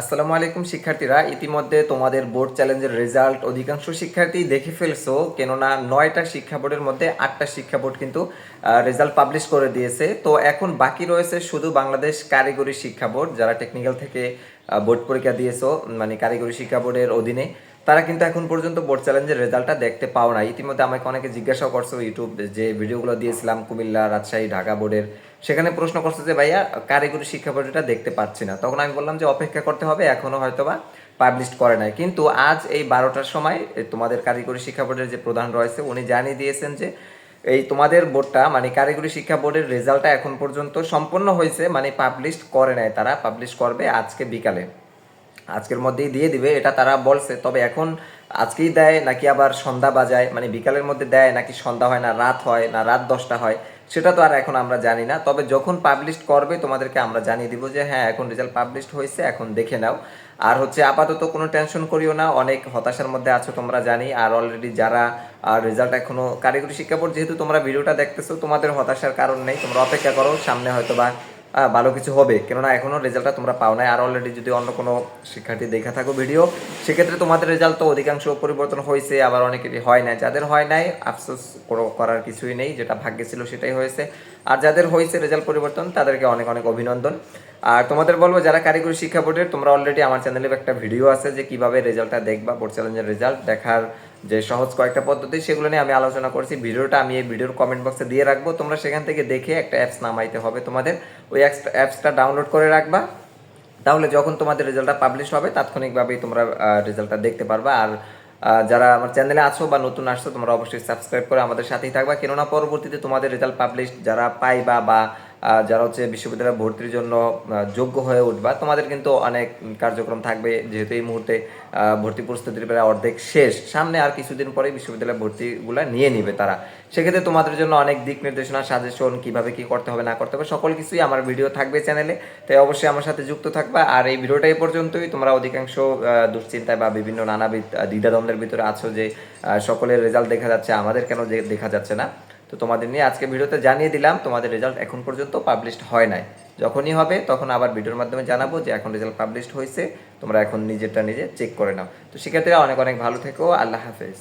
আসসালামু আলাইকুম, শিক্ষার্থীরা। ইতিমধ্যে তোমাদের বোর্ড চ্যালেঞ্জের রেজাল্ট অধিকাংশ শিক্ষার্থী দেখে ফেলছো, কেননা নয়টা শিক্ষা বোর্ডের মধ্যে আটটা শিক্ষা বোর্ড কিন্তু রেজাল্ট পাবলিশ করে দিয়েছে। তো এখন বাকি রয়েছে শুধু বাংলাদেশ কারিগরি শিক্ষা বোর্ড, যারা টেকনিক্যাল থেকে বোর্ড পরীক্ষা দিয়েছ মানে কারিগরি শিক্ষা বোর্ডের অধীনে। তারা কিন্তু এখন পর্যন্ত বোর্ড চ্যালেঞ্জের রেজাল্টটা দেখতে পাও না ইতিমধ্যে আমাকে অনেকে জিজ্ঞাসাও করছ ইউটিউব যে ভিডিওগুলো দিয়েছিলাম কুমিল্লা, রাজশাহী, ঢাকা বোর্ডের সেখানে প্রশ্ন করছে যে, ভাইয়া, কারিগরি শিক্ষা বোর্ডটা দেখতে পাচ্ছি না। তখন আমি বললাম যে, অপেক্ষা করতে হবে, এখনও হয়তোবা পাবলিশ করে নাই। কিন্তু আজ এই বারোটার সময় তোমাদের কারিগরি শিক্ষা বোর্ডের যে প্রধান রয়েছে, উনি জানিয়ে দিয়েছেন যে, এই তোমাদের বোর্ডটা মানে কারিগরি শিক্ষা বোর্ডের রেজাল্টটা এখন পর্যন্ত সম্পূর্ণ হয়েছে মানে পাবলিশ করে নাই। তারা পাবলিশ করবে আজকে বিকালে। আজকের মধ্যেই দিয়ে দিবে, এটা তারা বলছে। তবে এখন আজকেই দেয় নাকি আবার সন্ধ্যা বাজায় মানে বিকালের মধ্যে দেয় নাকি সন্ধ্যা হয় না, রাত হয় না, রাত দশটা হয়, সেটা তো আর এখন আমরা জানি না। তবে যখন পাবলিশ করবে, তোমাদেরকে আমরা জানিয়ে দিব যে হ্যাঁ এখন রেজাল্ট পাবলিশ হয়েছে, এখন দেখে নাও। আর হচ্ছে আপাতত কোনো টেনশন করিও না, অনেক হতাশার মধ্যে আছো তোমরা জানি, আর অলরেডি যারা আর রেজাল্ট এখনও কারিগরি শিক্ষা বোর্ড, যেহেতু তোমরা ভিডিওটা দেখতেছো, তোমাদের হতাশার কারণ নেই, তোমরা অপেক্ষা করো, সামনে হয়তো বা ভালো কিছু হবে। কেননা এখনও রেজাল্টটা তোমরা পাও নাই। আর অলরেডি যদি অন্য কোনো শিক্ষার্থী দেখা থাকো ভিডিও সেক্ষেত্রে তোমাদের রেজাল্ট তো অধিকাংশ পরিবর্তন হয়েছে, আবার অনেকেরই হয় নাই। যাদের হয় নাই, আফসোস করো- করার কিছুই নেই, যেটা ভাগ্যে ছিল সেটাই হয়েছে। আর যাদের হয়েছে রেজাল্ট পরিবর্তন, তাদেরকে অনেক অনেক অভিনন্দন। আর তোমাদের বলব, যারা কারিগরি শিক্ষা বোর্ডের, তোমরা অলরেডি আমার চ্যানেলে একটা ভিডিও আছে যে কীভাবে রেজাল্টটা দেখবা বোর্ড চ্যালেঞ্জের রেজাল্ট দেখার যে সহজ কয়েকটা পদ্ধতি, সেগুলো নিয়ে আমি আলোচনা করছি। ভিডিওটা আমি এই ভিডিওর কমেন্ট বক্সে দিয়ে রাখব। তোমরা সেখান থেকে দেখে একটা অ্যাপস নামাইতে হবে তোমাদের। ওই অ্যাপসটা ডাউনলোড করে রাখবা। তাহলে যখন তোমাদের রেজাল্টটা পাবলিশ হবে, তাৎক্ষণিকভাবেই তোমরা রেজাল্টটা দেখতে পারবা। আর যারা আমার চ্যানেলে আছো বা নতুন আসছো, তোমরা অবশ্যই সাবস্ক্রাইব করে আমাদের সাথেই থাকবা। কেননা পরবর্তীতে তোমাদের রেজাল্ট পাবলিশ যারা পাইবা বা যারা হচ্ছে বিশ্ববিদ্যালয়ে ভর্তির জন্য যোগ্য হয়ে উঠবা, তোমাদের কিন্তু অনেক কার্যক্রম থাকবে। যেহেতু এই মুহূর্তে ভর্তি প্রস্তুতির প্রায় অর্ধেক শেষ। সামনে আর কিছুদিন পরে বিশ্ববিদ্যালয় ভর্তিগুলো নিয়ে নিবে তারা। সেক্ষেত্রে তোমাদের জন্য অনেক দিক নির্দেশনা সাজেশন কীভাবে কি করতে হবে, না করতে হবে, সকল কিছুই আমার ভিডিও থাকবে চ্যানেলে। তাই অবশ্যই আমার সাথে যুক্ত থাকবা। আর এই ভিডিওটা এই পর্যন্তই। তোমরা অধিকাংশ দুশ্চিন্তায় বা বিভিন্ন নানাবিধ দ্বিধাদ্বন্দ্বের ভিতরে আছো যে সকলের রেজাল্ট দেখা যাচ্ছে, আমাদের কেন দেখা যাচ্ছে না। তো তোমাদের নিয়ে আজকে ভিডিওতে জানিয়ে দিলাম, তোমাদের রেজাল্ট এখন পর্যন্ত পাবলিশড হয় নাই। যখনই হবে, তখন আবার ভিডিওর মাধ্যমে জানাব যে এখন রেজাল্ট পাবলিশড হয়েছে, তোমরা এখন নিজেরটা নিজে চেক করে নাও। তো সেক্ষেত্রে অনেক অনেক ভালো থেকো, আল্লাহ হাফেজ।